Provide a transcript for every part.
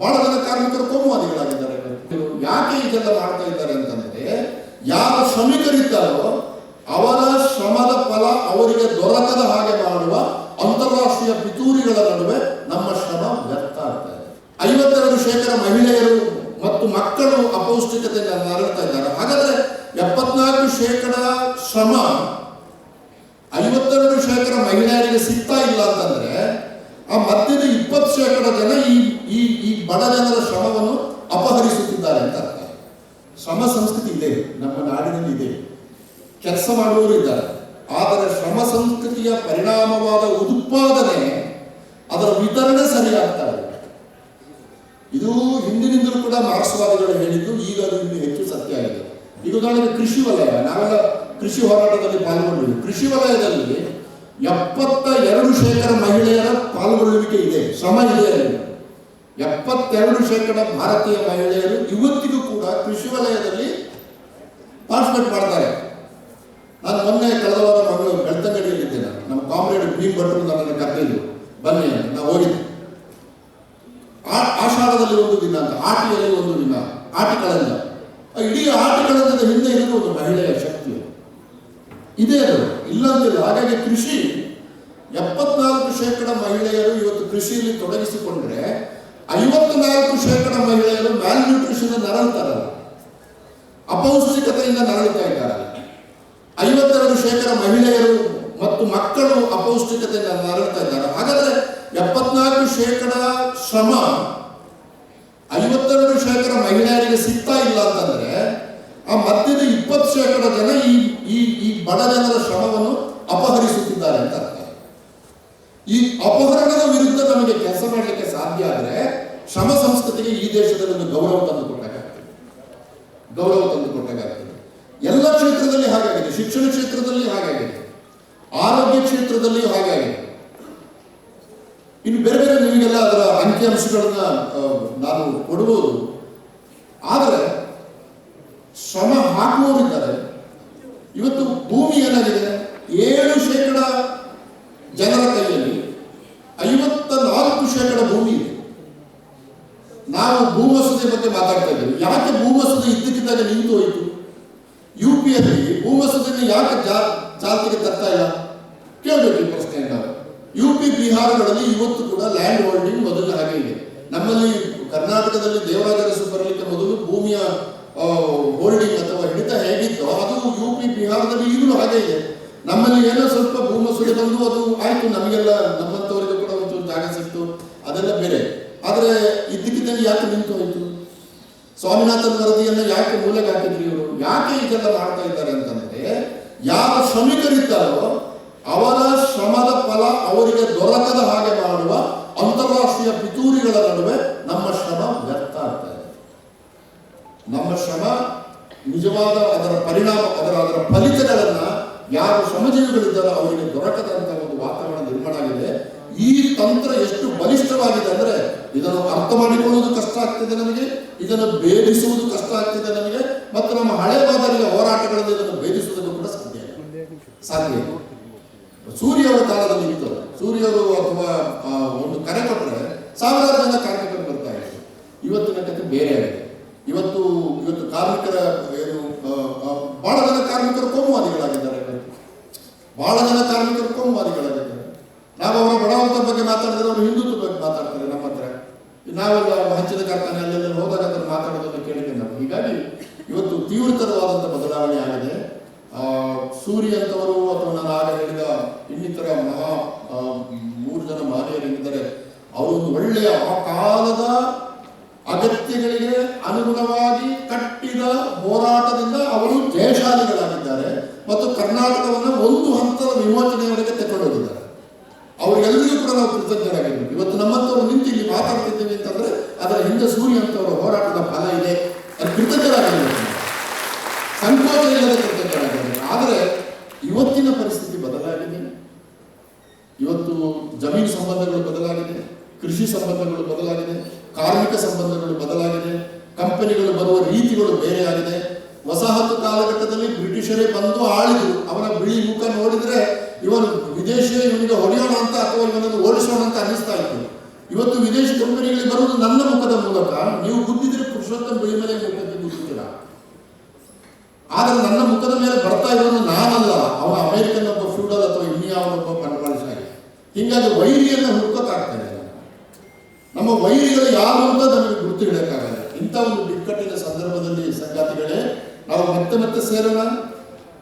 ಬಹಳ ಜನ ಕಾರ್ಮಿಕರು ಕೋಮುವಾದಿಗಳಾಗಿದ್ದಾರೆ. ಯಾಕೆ ಇದೆಲ್ಲ ಮಾಡ್ತಾ ಇದ್ದಾರೆ ಅಂತಂದ್ರೆ, ಯಾವ ಶ್ರಮಿಕರಿದ್ದಾರೋ ಅವರ ಶ್ರಮದ ಫಲ ಅವರಿಗೆ ದೊರಕದ ಹಾಗೆ ಮಾಡುವ ಅಂತಾರಾಷ್ಟ್ರೀಯ ಪಿತೂರಿಗಳ ನಡುವೆ ನಮ್ಮ ಶ್ರಮ ವ್ಯರ್ಥ ಆಗ್ತಾ ಇದೆ. ಐವತ್ತೆರಡು ಶೇಕಡ ಮಹಿಳೆಯರು ಮತ್ತು ಮಕ್ಕಳು ಅಪೌಷ್ಟಿಕತೆಯಿಂದ ನರಳ್ತಾ ಇದ್ದಾರೆ. ಹಾಗಾದ್ರೆ ಎಪ್ಪತ್ನಾಲ್ಕು ಶೇಕಡ ಶ್ರಮ ಐವತ್ತೆರಡು ಶೇಕಡ ಮಹಿಳೆಯರಿಗೆ ಸಿಗ್ತಾ ಇಲ್ಲ ಅಂತಂದ್ರೆ, ಆ ಮಧ್ಯದ ಇಪ್ಪತ್ತು ಶೇಕಡ ಜನ ಈ ಈ ಬಡ ಜನರ ಶ್ರಮವನ್ನು ಅಪಹರಿಸುತ್ತಿದ್ದಾರೆ ಅಂತ ಅರ್ಥ. ಶ್ರಮ ಸಂಸ್ಕೃತಿ ಇದೆ, ನಮ್ಮ ನಾಡಿನಲ್ಲಿ ಇದೆ. ಕೆಲಸ ಮಾಡುವವರು ಇದ್ದಾರೆ. ಆದರೆ ಶ್ರಮ ಸಂಸ್ಕೃತಿಯ ಪರಿಣಾಮವಾದ ಉತ್ಪಾದನೆ ಅದರ ವಿತರಣೆ ಸರಿಯಾಗ್ತಾ ಇಲ್ಲ. ಇದು ಹಿಂದಿನಿಂದಲೂ ಕೂಡ ಮಾರ್ಕ್ಸ್ವಾದಿಗಳು ಹೇಳಿದ್ದು, ಈಗ ಅದು ಇನ್ನು ಹೆಚ್ಚು ಸತ್ಯ ಆಗಿದೆ. ಈಗ ಉದಾಹರಣೆಗೆ ಕೃಷಿ ವಲಯ, ನಾವೆಲ್ಲ ಕೃಷಿ ಹೋರಾಟದಲ್ಲಿ ಪಾಲ್ಗೊಂಡಿದ್ದೀವಿ ಕೃಷಿ ವಲಯದಲ್ಲಿ ಎಪ್ಪತ್ತ ಎರಡು ಶೇಕಡ ಮಹಿಳೆಯರ ಪಾಲ್ಗೊಳ್ಳುವಿಕೆ ಇದೆ. ಶ್ರಮ ಇದೆ ಅಲ್ಲಿ. ಎಪ್ಪತ್ತೆರಡು ಶೇಕಡ ಭಾರತೀಯ ಮಹಿಳೆಯರು ಇವತ್ತಿಗೂ ಕೂಡ ಕೃಷಿ ವಲಯದಲ್ಲಿ ಪಾರ್ಟಿಸಿಪೇಟ್ ಮಾಡ್ತಾರೆ. ನಾನು ಮೊನ್ನೆ ಕಳೆದ ವಾರ ನಾನು. ನಮ್ಮ ಕಾಮ್ರೇಡ್ ಬಿ ಭಟ್ರು ನನ್ನನ್ನು ಕರೆದಿದ್ರು ಬನ್ನಿ ನಾವು ಹೋಗಿದ್ದೆ. ಆಷಾಢದಲ್ಲಿ ಒಂದು ದಿನ ಅಂತ, ಆಟಿಯಲ್ಲಿ ಒಂದು ದಿನ ಆಟಿ ಕಳಂಜ ಆ ಇಡೀ ಆಟಿ ಕಳಂಜದ ಹಿಂದೆ ಇರೋದು ಒಂದು ಮಹಿಳೆಯ ಶಕ್ತಿ. ಇದೆ ಅದು. ಇಲ್ಲಂತಿಲ್ಲ, ಹಾಗಾಗಿ ಕೃಷಿ, ಎಪ್ಪತ್ನಾಲ್ಕು ಶೇಕಡ ಮಹಿಳೆಯರು ಇವತ್ತು ಕೃಷಿಯಲ್ಲಿ ತೊಡಗಿಸಿಕೊಂಡ್ರೆ ಐವತ್ನಾಲ್ಕು ಶೇಕಡ ಮಹಿಳೆಯರು ಮ್ಯಾಲ್ ನ್ಯೂಟ್ರಿಷನ್ ನರಳುತ್ತಾರೆ ಅಪೌಷ್ಟಿಕತೆಯಿಂದ ನರಳುತ್ತಾ ಇದ್ದಾರೆ. ಐವತ್ತೆರಡು ಶೇಕಡ ಮಹಿಳೆಯರು ಮತ್ತು ಮಕ್ಕಳು ಅಪೌಷ್ಟಿಕತೆಯಿಂದ ನರಳ್ತಾ ಇದ್ದಾರೆ. ಹಾಗಾದ್ರೆ ಎಪ್ಪತ್ನಾಲ್ಕು ಶೇಕಡ ಶ್ರಮ ಐವತ್ತೆರಡು ಶೇಕಡ ಮಹಿಳೆಯರಿಗೆ ಸಿಗ್ತಾ ಇಲ್ಲ ಅಂತಂದ್ರೆ ಆ ಮಧ್ಯದ ಇಪ್ಪತ್ತು ಶೇಕಡ ಜನ ಈ ಈ ಈ ಬಡ ಜನರ ಶ್ರಮವನ್ನು ಅಪಹರಿಸುತ್ತಿದ್ದಾರೆ ಅಂತ ಅರ್ಥ. ಈ ಅಪಹರಣದ ವಿರುದ್ಧ ನಮಗೆ ಕೆಲಸ ಮಾಡಲಿಕ್ಕೆ ಸಾಧ್ಯ ಆದರೆ ಶ್ರಮ ಸಂಸ್ಕೃತಿಗೆ ಈ ದೇಶದಲ್ಲಿ ಒಂದು ಗೌರವ ತಂದು ಕೊಟ್ಟಾಗ್ತದೆ ಗೌರವ ತಂದು ಕೊಟ್ಟಾಗ್ತದೆ ಎಲ್ಲ ಕ್ಷೇತ್ರದಲ್ಲಿ ಹಾಗಾಗಿದೆ. ಶಿಕ್ಷಣ ಕ್ಷೇತ್ರದಲ್ಲಿ ಹಾಗಾಗಿದೆ. ಆರೋಗ್ಯ ಕ್ಷೇತ್ರದಲ್ಲಿ ಹಾಗಾಗಿದೆ. ಇನ್ನು ಬೇರೆ ಬೇರೆ ನಿಮಗೆಲ್ಲ ಅದರ ಅಂಕಿಅಂಶಗಳನ್ನ ನಾನು ಕೊಡಬಹುದು ಆದರೆ, ಶ್ರಮ ಹಾಕುವವರಿದ್ದಾರೆ. ಇವತ್ತು ಭೂಮಿ ಏನಾಗಿದೆ ಏಳು ಶೇಕಡ ಜನರ ಕೈಯಲ್ಲಿ ಐವತ್ತ ನಾಲ್ಕು ಶೇಕಡ ಭೂಮಿ ಇದೆ ನಾವು ಭೂಮಸೂದೆ ಬಗ್ಗೆ ಮಾತಾಡ್ತಾ ಇದ್ದೇವೆ. ಯಾಕೆ ಭೂಮಸೂದೆ ಇದ್ದಕ್ಕಿದ್ದಾಗ ನಿಂತು ಹೋಯಿತು? ಯು ಪಿಯಲ್ಲಿ ಭೂಮಸೂದೆಯನ್ನು ಯಾಕೆ ಜಾ, ಜಾತಿಗೆ ತರ್ತಾ ಇಲ್ಲ? ಕೇಳಬೇಕು ಈ ಪ್ರಶ್ನೆಯನ್ನು ನಾವು ಯು ಪಿ ಬಿಹಾರಗಳಲ್ಲಿ ಇವತ್ತು ಕೂಡ ಲ್ಯಾಂಡ್ ಹೋಲ್ಡಿಂಗ್ ಮೊದಲು ಹಾಗೆ ಇದೆ. ನಮ್ಮಲ್ಲಿ ಕರ್ನಾಟಕದಲ್ಲಿ ದೇವರಾಜ ಬರಲಿಕ್ಕೆ ಮೊದಲು ಭೂಮಿಯ ಹೋಲ್ಡಿಂಗ್ ಅಥವಾ ಹಿಡಿತ ಹೇಗಿತ್ತು ಅದು ಯು ಪಿ ಬಿಹಾರದಲ್ಲಿ ಈಗಲೂ ಹಾಗೆ ಇದೆ. ನಮ್ಮಲ್ಲಿ ಏನೋ ಸ್ವಲ್ಪ ಭೂಮಸೂದೆ ಬಂದು ಅದು ಆಯಿತು. ನಮಗೆಲ್ಲ ನಮ್ಮಂಥವರಿಗೆ ಕೂಡ ಒಂದು ಜಾಗ ಸಿಕ್ತು. ಅದೆಲ್ಲ ಬೇರೆ. ಆದರೆ ಇದ್ದಕ್ಕಿದ್ದಲ್ಲಿ ಯಾಕೆ ನಿಂತು ಹೋಯಿತು? ಸ್ವಾಮಿನಾಥನ್ ವರದಿಯನ್ನು ಯಾಕೆ ಮೂಲೆಗೆ ಹಾಕಿದ್ರಿ ಇವರು? ಯಾಕೆ ಇದೆಲ್ಲ ಮಾಡ್ತಾ ಇದ್ದಾರೆ ಅಂತಂದ್ರೆ, ಯಾವ ಶ್ರಮಿಕರಿದ್ದಾರೋ ಅವರ ಶ್ರಮದ ಫಲ ಅವರಿಗೆ ದೊರಕದ ಹಾಗೆ ಮಾಡುವ ಅಂತಾರಾಷ್ಟ್ರೀಯ ಪಿತೂರಿಗಳ ನಡುವೆ ನಮ್ಮ ಶ್ರಮ ವ್ಯರ್ಥ ಆಗ್ತಾ ಇದೆ. ನಮ್ಮ ಶ್ರಮ ನಿಜವಾದ ಅದರ ಪರಿಣಾಮ, ಅದರ ಅದರ ಫಲಿತಗಳನ್ನ ಯಾರು ಶ್ರಮಜೀವಿಗಳಿದ್ದಾರೋ ಅವರಿಗೆ ದೊರಕದಂತ ತಂತ್ರ ಎಷ್ಟು ಬಲಿಷ್ಠವಾಗಿದೆ ಅಂದ್ರೆ ಇದನ್ನು ಅರ್ಥ ಮಾಡಿಕೊಳ್ಳುವುದು ಕಷ್ಟ ಆಗ್ತಿದೆ ನಮಗೆ, ಇದನ್ನು ಭೇದಿಸುವುದು ಕಷ್ಟ ಆಗ್ತಿದೆ ನಮಗೆ, ಮತ್ತು ನಮ್ಮ ಹಳೆ ಮಾದರಿಯ ಹೋರಾಟಗಳಲ್ಲಿ ಇದನ್ನು ಭೇದಿಸುವುದನ್ನು ಕೂಡ ಸಾಧ್ಯ. ಸಾಧ್ಯ. ಸೂರ್ಯವರ ಕಾಲದಲ್ಲಿ ಇತ್ತು. ಸೂರ್ಯರು ಅಥವಾ ಒಂದು ಕರೆ ಕೊಟ್ಟರೆ ಸಾವಿರಾರು ಜನ ಕಾರ್ಮಿಕರು ಬರ್ತಾ ಇದ್ರು. ಇವತ್ತಿನ ಕಥೆ ಬೇರೆ ಆಗಿದೆ. ಇವತ್ತು ಇವತ್ತು ಕಾರ್ಮಿಕರ, ಏನು ಬಹಳ ಜನ ಕಾರ್ಮಿಕರು ಕೋಮುವಾದಿಗಳಾಗಿದ್ದಾರೆ. ಬಹಳ ಜನ ಕಾರ್ಮಿಕರು ಕೋಮುವಾದಿಗಳಾಗಿದ್ದಾರೆ. ನಾವು ಅವರ ಬಡವಂತರ ಬಗ್ಗೆ ಮಾತಾಡಿದ್ರೆ ಅವರು ಹಿಂದುತ್ವ ಬಗ್ಗೆ ಮಾತಾಡ್ತಾರೆ ನಮ್ಮ ಹತ್ರ. ನಾವೆಲ್ಲ ಹಂಚಿದ ಕಾರ್ಖಾನೆ ಅಲ್ಲೆಲ್ಲ ಹೋದಾಗ ಅದನ್ನು ಮಾತಾಡೋದನ್ನು ಕೇಳಿದ್ದೆ ನಾವು. ಹೀಗಾಗಿ ಇವತ್ತು ತೀವ್ರತರವಾದಂಥ ಬದಲಾವಣೆ ಆಗಿದೆ. ಸೂರ್ಯ ಅಂತವರು ಅಥವಾ ನಾನು ಆಗ ಹೇಳಿದ ಇನ್ನಿತರ ಮಹಾ ಮೂರು ಜನ ಮಹನೀಯರಿದ್ದಾರೆ ಅವರು ಒಳ್ಳೆಯ ಆ ಕಾಲದ ಅಗತ್ಯಗಳಿಗೆ ಅನುಗುಣವಾಗಿ ಕಟ್ಟಿದ ಹೋರಾಟದಿಂದ ಅವರು ಜಯಶಾಲಿಗಳಾಗಿದ್ದಾರೆ. ಮತ್ತು ಕರ್ನಾಟಕವನ್ನು ಒಂದು ಹಂತದ ವಿಮೋಚನೆಯವರೆಗೆ ಕೂಡ ನಾವು ಕೃತಜ್ಞರಾಗಿದ್ದೀವಿ ಇವತ್ತು ನಮ್ಮಂತವರು ನಿಂತು ಇಲ್ಲಿ ಮಾತಾಡ್ತಿದ್ದೇವೆ ಅಂತಂದ್ರೆ ಅದರ ಹಿಂದೆ ಸೂರ್ಯ ಅಂತವರ ಹೋರಾಟದ ಫಲ ಇದೆ. ಅದು ಕೃತಜ್ಞರಾಗಿರ್ಬೇಕು. ನಾವು. ಸಂಕೋಚ ಇಲ್ಲದೆ ಕೃತಜ್ಞರಾಗಿದೆ ಆದರೆ ಇವತ್ತಿನ ಪರಿಸ್ಥಿತಿ ಬದಲಾಗಿದೆ. ಇವತ್ತು ಜಮೀನು ಸಂಬಂಧಗಳು ಬದಲಾಗಿದೆ, ಕೃಷಿ ಸಂಬಂಧಗಳು ಬದಲಾಗಿದೆ, ಕಾರ್ಮಿಕ ಸಂಬಂಧಗಳು ಬದಲಾಗಿದೆ, ಕಂಪನಿಗಳು ಬರುವ ರೀತಿಗಳು ಬೇರೆ ಆಗಿದೆ. ವಸಾಹತು ಕಾಲಘಟ್ಟದಲ್ಲಿ ಬ್ರಿಟಿಷರೇ ಬಂದು ಆಳಿದ್ರು. ಅವನ ಬಿಳಿ ಮುಖ ನೋಡಿದ್ರೆ ಇವನು ವಿದೇಶಿ ಇವನಿಗೆ ಹೊಡೆಯೋಣ ಅಂತ ಅಥವಾ ಇವನನ್ನು ಓಡಿಸೋಣ ಅಂತ ಅನ್ನಿಸ್ತಾ ಇತ್ತು. ಇವತ್ತು ವಿದೇಶಿ ಕಂಪನಿಗಳಿಗೆ ಬರುವುದು ನನ್ನ ಮುಖದ ಮೂಲಕ. ನೀವು ಗುದ್ದಿದ್ರೆ ಪುರುಷೋತ್ತಮ ಬೈಮಲೆ ಮುಖಕ್ಕೆ ಗುದ್ದುತ್ತೀರಾ ಆದರೆ ನನ್ನ ಮುಖದ ಮೇಲೆ ಬರ್ತಾ ಇರೋದು ನಾನಲ್ಲ. ಅವನ ಅಮೆರಿಕನ್ ಒಬ್ಬ ಫ್ಯೂಡಲ್ ಅಥವಾ ಇನ್ಯಾವನೊಬ್ಬ ಬಂಡವಾಳಶಾಲಿ ಹೀಗಾಗಿ ವೈರಿಯನ್ನು ಹುಡ್ಕೋಕ್ಕಾಗ್ತಾ ಇಲ್ಲ ನಮ್ಮ ವೈರಿಗಳು ಯಾರು ಅಂತ ನಮಗೆ ಗುರುತು ಹಿಡಕ್ಕಾಗಲ್ಲ ಇಂಥ ಒಂದು ಬಿಕ್ಕಟ್ಟಿನ ಸಂದರ್ಭದಲ್ಲಿ ಸಂಗಾತಿಗಳೇ, ನಾವು ಮತ್ತೆ ಮತ್ತೆ ಸೇರೋಣ.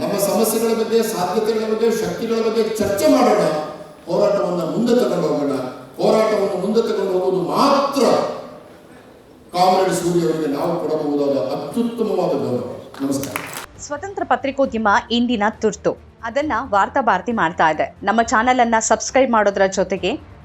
ನಮ್ಮ ಸಮಸ್ಯೆಗಳ ಬಗ್ಗೆ, ಸಾಧ್ಯತೆಗಳ ಬಗ್ಗೆ, ಶಕ್ತಿಗಳ ಬಗ್ಗೆ ಚರ್ಚೆ ಮಾಡೋಣ. ಹೋರಾಟವನ್ನು ಮುಂದೆ ತಗೊಂಡು ಹೋಗೋಣ. ಹೋರಾಟವನ್ನು ಮುಂದೆ ತಗೊಂಡು ಹೋಗುವುದು ಮಾತ್ರ ಕಾಮ್ರೇಡ್ ಸೂರ್ಯವರಿಗೆ ನಾವು ಕೊಡಬಹುದಾದ ಅತ್ಯುತ್ತಮವಾದ ಗೌರವ. ನಮಸ್ಕಾರ. ಸ್ವತಂತ್ರ ಪತ್ರಿಕೋದ್ಯಮ ಇಂದಿನ ತುರ್ತು. ಅದನ್ನ ವಾರ್ತಾ ಭಾರತಿ ಮಾಡ್ತಾ ಇದೆ. ನಮ್ಮ ಚಾನೆಲ್ ಅನ್ನ ಸಬ್ಸ್ಕ್ರೈಬ್ ಮಾಡೋದ್ರ ಜೊತೆಗೆ